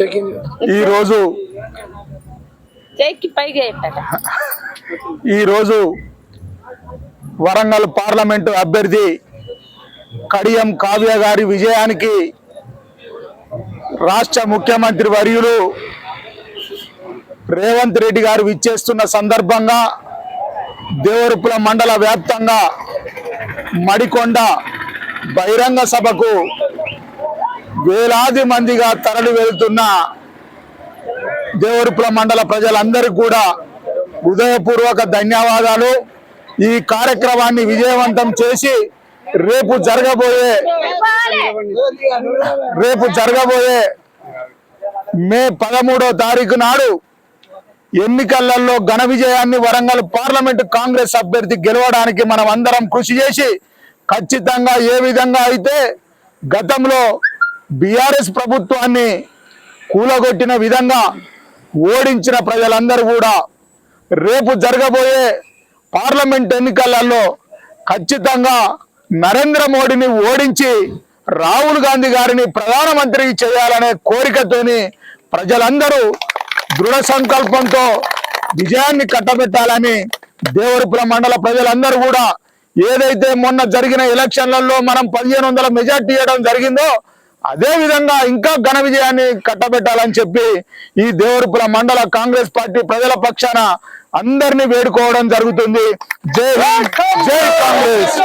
ఈరోజు పెట్టట ఈరోజు వరంగల్ పార్లమెంటు అభ్యర్థి కడియం కావ్య గారి విజయానికి రాష్ట్ర ముఖ్యమంత్రి వర్యులు రేవంత్ రెడ్డి గారు విచ్చేస్తున్న సందర్భంగా దేవరుపుల మండల వ్యాప్తంగా మడికొండ బహిరంగ సభకు వేలాది మందిగా తరలి వెళ్తున్న దేవరుపుల మండల ప్రజలందరికీ కూడా హృదయపూర్వక ధన్యవాదాలు. ఈ కార్యక్రమాన్ని విజయవంతం చేసి రేపు జరగబోయే రేపు జరగబోయే మే పదమూడో తారీఖు నాడు ఎన్నికలలో ఘన విజయాన్ని వరంగల్ పార్లమెంటు కాంగ్రెస్ అభ్యర్థి గెలవడానికి మనం అందరం కృషి చేసి ఖచ్చితంగా ఏ విధంగా అయితే గతంలో బీఆర్ఎస్ ప్రభుత్వాన్ని కూలగొట్టిన విధంగా ఓడించిన ప్రజలందరూ కూడా రేపు జరగబోయే పార్లమెంట్ ఎన్నికలలో ఖచ్చితంగా నరేంద్ర మోడీని ఓడించి రాహుల్ గాంధీ గారిని ప్రధానమంత్రి చేయాలనే కోరికతోని ప్రజలందరూ దృఢ సంకల్పంతో విజయాన్ని కట్టబెట్టాలని దేవరపురం మండల ప్రజలందరూ కూడా ఏదైతే మొన్న జరిగిన ఎలక్షన్లలో మనం పదిహేను వందల మెజార్టీ ఇవ్వడం జరిగిందో అదే విధంగా ఇంకా ఘన విజయాన్ని కట్టబెట్టాలని చెప్పి ఈ దేవరపుల మండల కాంగ్రెస్ పార్టీ ప్రజల పక్షాన అందరినీ వేడుకోవడం జరుగుతుంది. జై హింద్ జై కాంగ్రెస్.